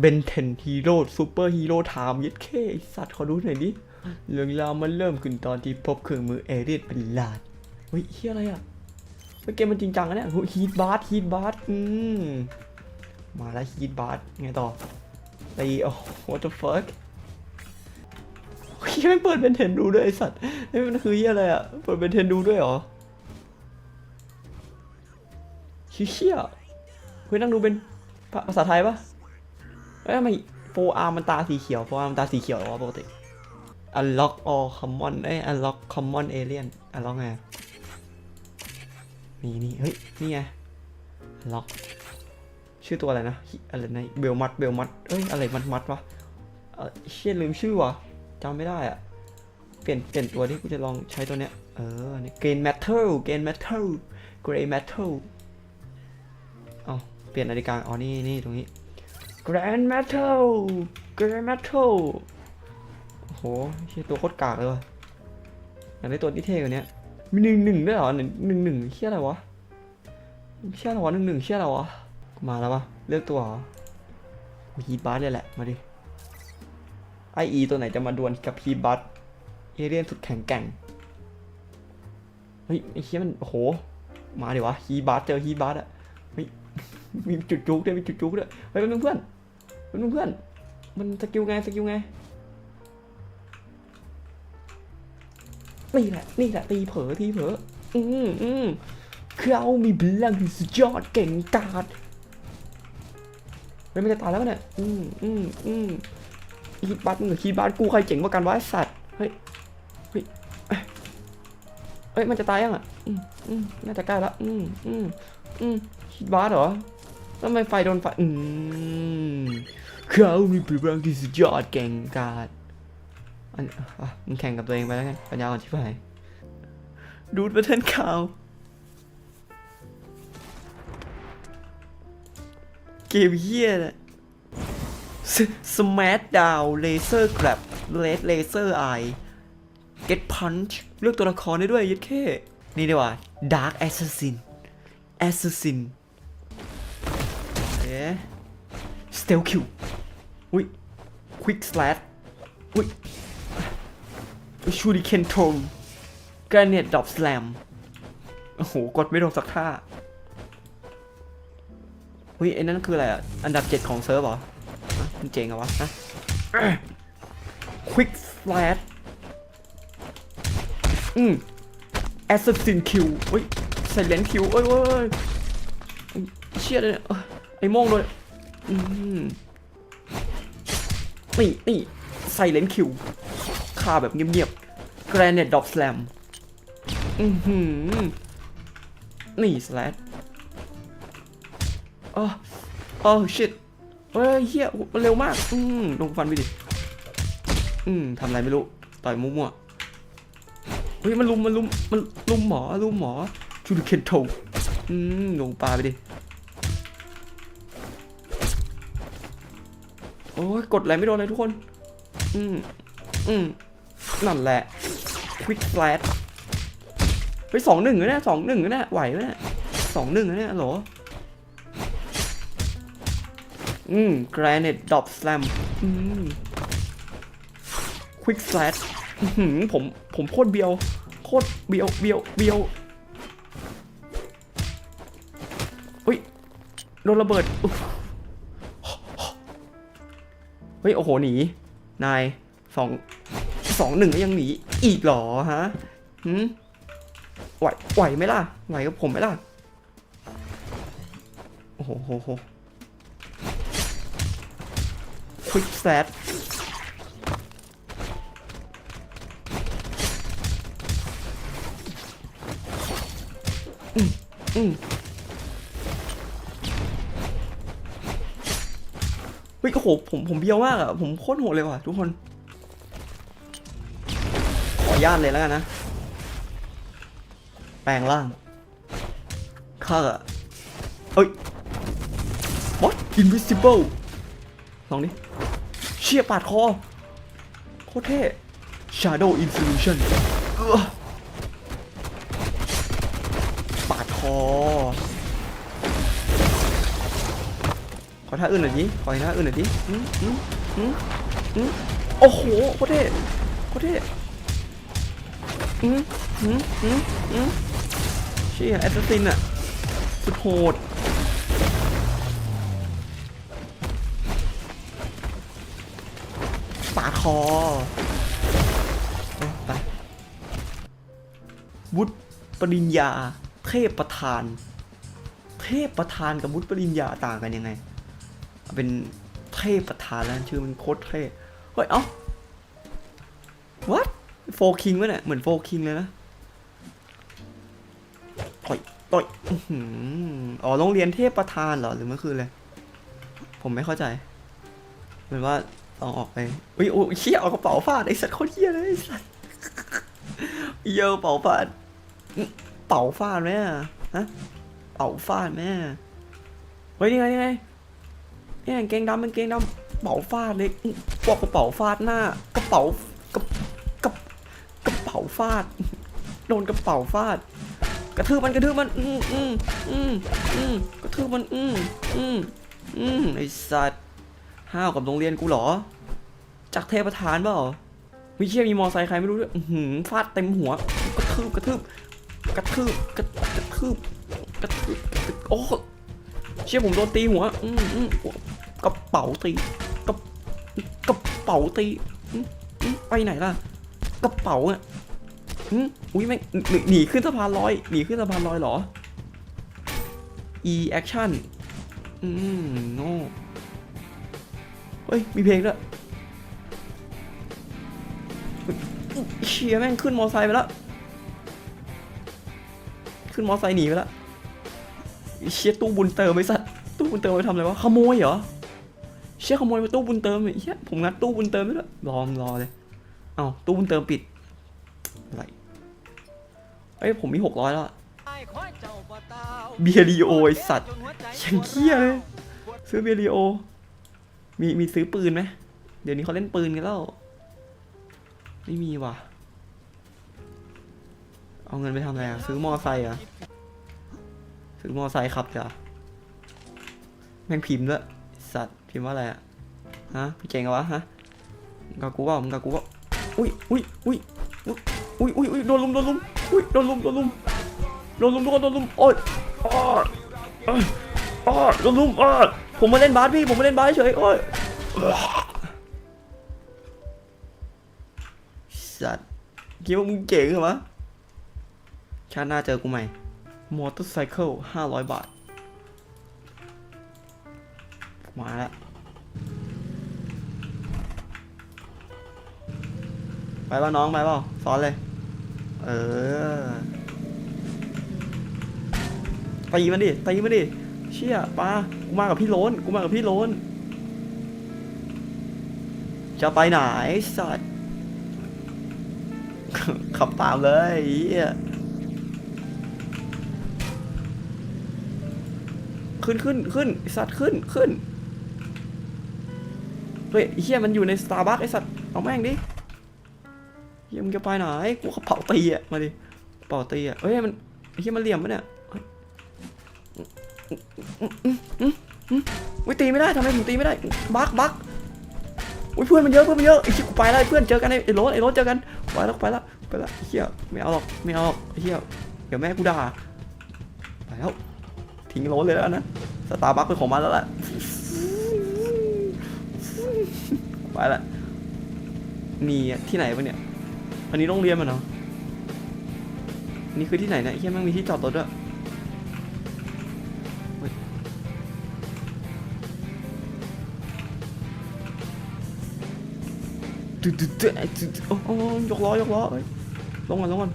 เบนเทนฮีโร่ซูเปอร์ฮีโร่ไทม์ยัดเคไอ้สัตว์ขอดูหน่อยดิเรื่องราวมันเริ่มขึ้นตอนที่พบเครื่องมือเอเรียนเป็นลาดเฮ้ยเฮียอะไรอะเฮ้ยเกมมันจริงจังนะเนี่ยฮีทบาร์ฮีทบาร์อืมมาแล้วฮีทบาร์ไงต่อตีโอ้ what the fuck เฮ้ยไม่งเปิดเบนเทนดูด้วยไอสัตว์นี่มันคือเฮียอะไรอะเปิดเบนเทนดูด้วยเหรอเชี่ยเฮ้ยนั่งดูเป็นภาษาไทยปะ เอ้ยทำไมโฟอาร์มันตาสีเขียวโฟอาร์มันตาสีเขียวเหรอวะปกติ unlock all common เอ้ย unlock common alien unlock ไงนี่นี่เฮ้ย นี่ไง unlock ชื่อตัวอะไรนะ อะไรนะเบลมัดเบลมัดเอ้ย อะไรมัดมัดวะเออเชี่ยลืมชื่อวะจำไม่ได้อะเปลี่ยนเปลี่ยนตัวที่กูจะลองใช้ตัวเนี้ย เออเนี่ย gain metal gain metal gray metal เอาเปลี่ยนนาฬิกาอ๋อนี่นี่ตรงนี้ Grand Metal Grand Metal โอ้โหเชี่ยตัวโคตรกากเลยว่ะอยากได้ตัวที่เท่กว่านี้มีหนึ่งหนึ่งด้วยเหรอหนึ่งหนึ่งหนึ่งเชี่ยอะไรวะเชี่ยอะไรวะหนึ่งหนึ่งเชี่ยอะไรวะมาแล้วปะเลือกตัวเหรอฮีบาร์เลยแหละ มาดิไออีตัวไหนจะมาดวลกับฮีบาร์เอเรียนสุดแข็งแกร่ง เฮ้ยไอเชี่ยมันโอ้โหมาดิวะฮีบาร์เจอฮีบาร์อะเฮ้ยมีจุดจุกด้วยมีจุดจุกด้วยเฮ้ยแป๊บนึงเพื่อน แป๊บนึงเพื่อนมันสกิลไงสกิลไงนี่แหละนี่แหละตีเผลอตีเผลออืมอืมเขามีพลังสุดยอดเก่งกาจเฮ้ยไม่จะตายแล้วเนี่ยอืมอืมอืมคีบัตมึงกับคีบัตกูใครเจ๋งกว่ากันวะสัตว์เฮ้ยเฮ้ยเฮ้ยมันจะตายยังอะอืมอืมน่าจะใกล้ละอืมอืมอืมคีบัตเหรอ ทำไมไฟโดนไฟอืมเขามีพลังที่สุดยอดเก่งกาจอันอะมึงแข่งกับตัวเองไปแล้วกันปัญญาอ่อนชิบหายดูดไปเทนข่าวเกมเฮียนะสมาร์ทดาวเลเซอร์กลับเลสเลเซอร์ไอเก็ตพันช์เลือกตัวละครได้ด้วยยัดแค่ นี่ดีกว่า Dark Assassin Assassin เอ๊ะ Stealth Q อุ้ สเตลคิวอุ้ยควิกสแลดอุ้ยชูดิเคนโทมกรเนตดอบสแลมโอ้โห กดไม่ลงสักท่าอุ้ยไอ้นั่นคืออะไรอะ อันดับเจ็ดของเซิร์ฟเหรอมันเจ๋งอะวะฮะควิกสแลดอืมแอสซัสซินคิวอุ้ยไซเลนคิวเอ้ยเว้ยเชี่ยเลยเนี่ย ไอ้โม่งเลยอืมนี่นี่ Silent Q ฆ่าแบบเงียบๆ Granite Drop Slam อือหือนี่ Slash โอ้โอ้ shit เฮ้ยเฮียมันเร็วมาก อืมลงฟันไปดิ อืมทำอะไรไม่รู้ ต่อยมั่วๆเฮ้ยมันลุมมันลุมมันลุมหมอลุมหมอชูดิเคนโทอืมลงปลาไปดิ โอ้ยกดอะไรไม่โดนเลยทุกคน อืมอืมนั่นแหละควิกแฟลชไปสองหนึ่งแล้วเนี่ยสองหนึ่งแล้วเนี่ยไหวไหมเนี่ยสองหนึ่งแล้วเนี่ยเหรออืม granite drop slam อืม quick slash อื้อหือผมผมโคตรเบียว โคตรเบียวเบียวเบียวอุ้ยโดนระเบิดอุ๊ เฮ้ยโอ้โหหนี นายสองสองหนึ่งก็ยังหนีอีกหรอฮะหืมไหวไหวไหมล่ะ ไหวกับผมไหมล่ะ โอ้โหโหโห quick slash อืมอืม เฮ้ยโอ้โหผมผมเบียวมากอะผมโคตรโหดเลยว่ะทุกคนขออนุญาตเลยแล้วกันนะ แปลงร่างข้าอะเอ้ย what invisible ลองดิเชี่ยปาดคอ โคตรเท่ shadow infusion เออ ท่าอื่นหน่อยดิขออีกท่าอื่นหน่อยดิอืมอืมอืมอืมโอ้โหโคตรเท่โคตรเท่อืมอืมอืมอืมเชี่ยแอสซัสซินอะสุดโหดปาดคอไปวุฒิปริญญา เทพประธาน เทพประธานกับวุฒิปริญญาต่างกันยังไง เป็นเทพประธานแล้วชื่อมันโคตรเท่เฮ้ยเอ้า what โฟคิงวะเนี่ยเหมือนโฟคิงเลยนะต่อยต่อยอ๋อโรงเรียนเทพประธานเหรอหรือมันคืออะไรผมไม่เข้าใจเหมือนว่าเอาออกไปอุ้ยโอ้ยเชี่ยเอากระเป๋าฟาดไอ้สัตว์โคตรเหี้ยเลยไอ้สัตว์เยอะเป๋าฟาดเป๋าฟาดไหมอะฮะเป๋าฟาดไหมเฮ้ยนี่ไงนี่ไง นี่กางเกงดำกางเกงดำเป๋าฟาดเลยอื้อบอกกระเป๋าฟาดหน้ากระเป๋ากระกระกระเป๋าฟาด โดนกระเป๋าฟาด กระทืบมันกระทืบมันอืมอืมอืมอืมกระทืบมันอืมอืมอืมไอ้สัตว์ห้าวกับโรงเรียนกูเหรอ จากเทพประธานเปล่าวิเชี่ยมีมอไซค์ใครไม่รู้ด้วยหือฟาดเต็มหัว กระทืบกระทืบกระทืบกระกระทืบกระทืบกระทืบโอ้เชี่ยผมโดนตีหัว อืมอืม กระเป๋าตีกระกระเป๋าตีไปไหนล่ะกระเป๋าอะอุ้ยแม่งหนีขึ้นสะพานลอยหนีขึ้นสะพานลอยเหรอ e action อืมโง่เฮ้ย มีเพลงด้วยเชียแม่งขึ้นมอไซค์ไปแล้ว ขึ้นมอไซค์หนีไปแล้วเชียตู้บุญเติมไอ้สัตว์ตู้บุญเติมไปทำอะไรวะ ขโมยเหรอ เชี่ยขโมยมาตู้บุญเติมเฮียผมงัดตู้บุญเติมไปแล้วรอมรอเลย เอาตู้บุญเติมปิดอะไรเอ้ยผมมีหกร้อยแล้วเบียรีโอไอสัตว์ยังเคี้ยเลยซื้อเบียรีโอ มีมีซื้อปืนไหมเดี๋ยวนี้เขาเล่นปืนกันแล้ว ไม่มีว่ะ เอาเงินไปทำอะไรอะซื้อมอไซค์อะซื้อมอไซค์ขับจ้ะแม่งพิมพ์ด้วยสัตว์ พิมพ์ว่าอะไรอะฮะพี่เก่งเหรอวะฮะกับกูเปล่ามึงกับกูเปล่าอุ้ยอุ้ยอุ้ยอุ้ยอุ้ยอุ้ยอุ้ยโดนลุมโดนลุมอุ้ยโดนลุมโดนลุมโดนลุมทุกคนโดนลุมโอ๊ยอ้ออ้อโดนลุมอ้อผมมาเล่นบาสพี่ผมมาเล่นบาสเฉยโอ๊ยสัตว์คิดว่ามึงเจ๋งเหรอวะชาติหน้าเจอกูใหม่มอเตอร์ไซค์ห้าร้อยบาท มาแล้วไปป่ะน้องไปเปล่าซ้อนเลย เออตีมันดิตีมันดิเชี่ยปากูมากับพี่โลนกูมากับพี่โลนจะไปไหนสัตว์ขับตามเลยเหี้ยขึ้นขึ้นขึ้นสัตว์ขึ้นขึ้น เฮ้ยเหี้ยมันอยู่ในสตาร์บัคไอสัตว์เอาแม่งดิเหี้ยมึงจะไปไหนกูกระเป๋าตีอะมาดิกระเป๋าตีอะเฮ้ยมันเหี้ยมันเหลี่ยมปะเนี่ยอุ้ยตีไม่ได้ทำไมผมตีไม่ได้บักบักอุ้ยเพื่อนมันเยอะเพื่อนมันเยอะไอ้เหี้ยกูไปแล้วเพื่อนเจอกันไอ้โรถไอ้โรถเจอกันไปแล้วไปแล้วไปแล้วเหี้ยไม่เอาหรอกไม่เอาหรอกเหี้ยเดี๋ยวแม่กูด่าไปแล้วทิ้งโรถเลยแล้วนะสตาร์บัคเป็นของมันแล้วแหละ ไปละ มีที่ไหนปะเนี่ย อันนี้โรงเรียนมันเหรออันนี่คือที่ไหนเนี่ยเหี้ยมันมีที่จอดรถด้วยตึ๊ดตึ๊ดตึ๊ดตึ๊ดโอ้โอ้ยกล้อยกล้อเอ้ยลงก่อนลงก่อน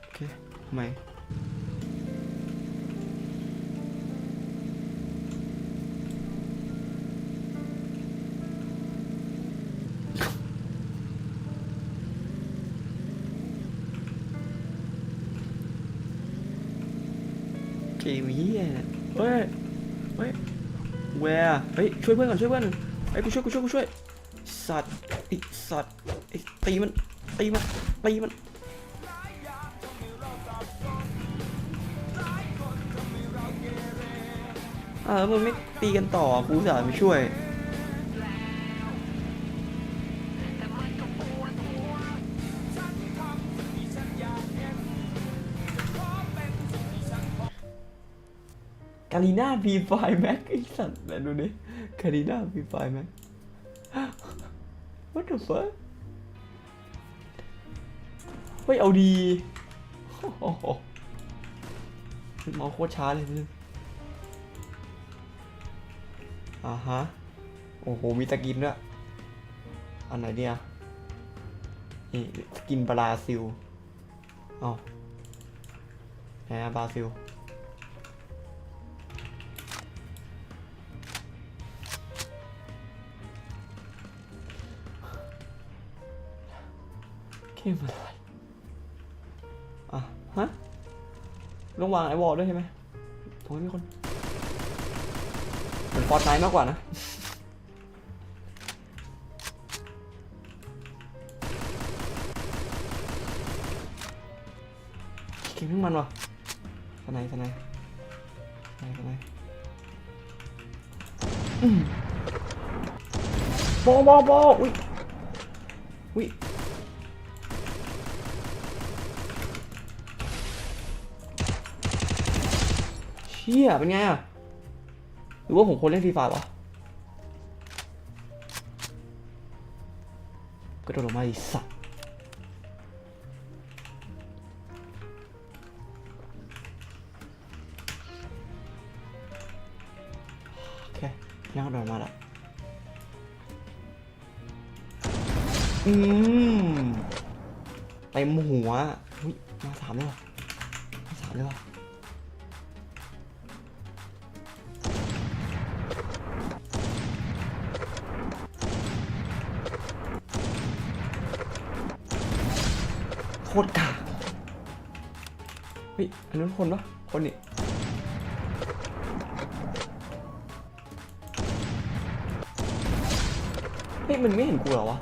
โอเคทำไม เฮ้ยช่วยเพื่อนก่อนช่วยเพื่อนไอ้กูช่วยกูช่วยกูช่วยสัตว์ไอสัตว์ไอตีมันตีมันตีมันอ่ามันไม่ตีกันต่อกูจะไปช่วย กาลีน่าบีไฟแม็กไอสัตว์ไหนดูดิกาลีน่าบีไฟแม็ก what the fuck เฮ้ยเอาดีโอ้โหเมาโคตรช้าเลยนึงอ่าฮะ โอ้โห มีตะกินด้วย อันไหนเนี่ยนี่สกินบราซิล เอ้าไหนอะบราซิล เกมอะไรอะฮะลงวางไอวอลด้วยใช่ไหมตรงนี้มีคนผมฟอร์ไนมากกว่านะเก่งทั้งมันวะสไนสไนสไนสไนอืมบอบอบออุ้ยอุ้ย ชี่ยเป็นไงอะหรือว่าผมควรเล่นฟรีไฟวะกระโดดลงมาอีสัตว์โอเคนั่งกระโดดมาละอืมเต็มหัวอุ้ยมาสามเลยหรอมาสามเลยหรอ คตรกาเฮ้ย อันนั้นคนปะคนนี่เฮ้ย มันไม่เห็นกูเหรอวะ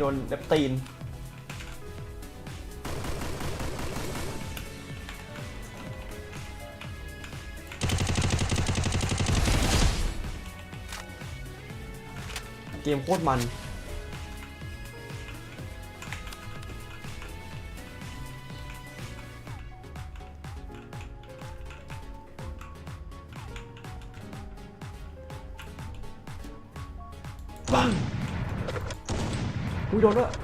โดนเล็บตีน เกมโคตรมัน ดนด้วย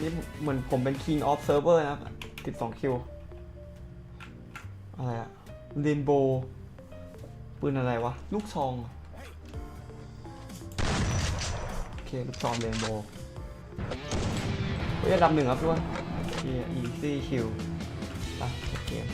นี่เหมือนผมเป็น King of Server นะครับ12คิว อะไรอะเรนโบว์ปืนอะไรวะ ลูกซองโอเค ลูกซองเรนโบว์เฮ้ยอันดับหนึ่งครับทุกคนเอีซี่คิวไปเกม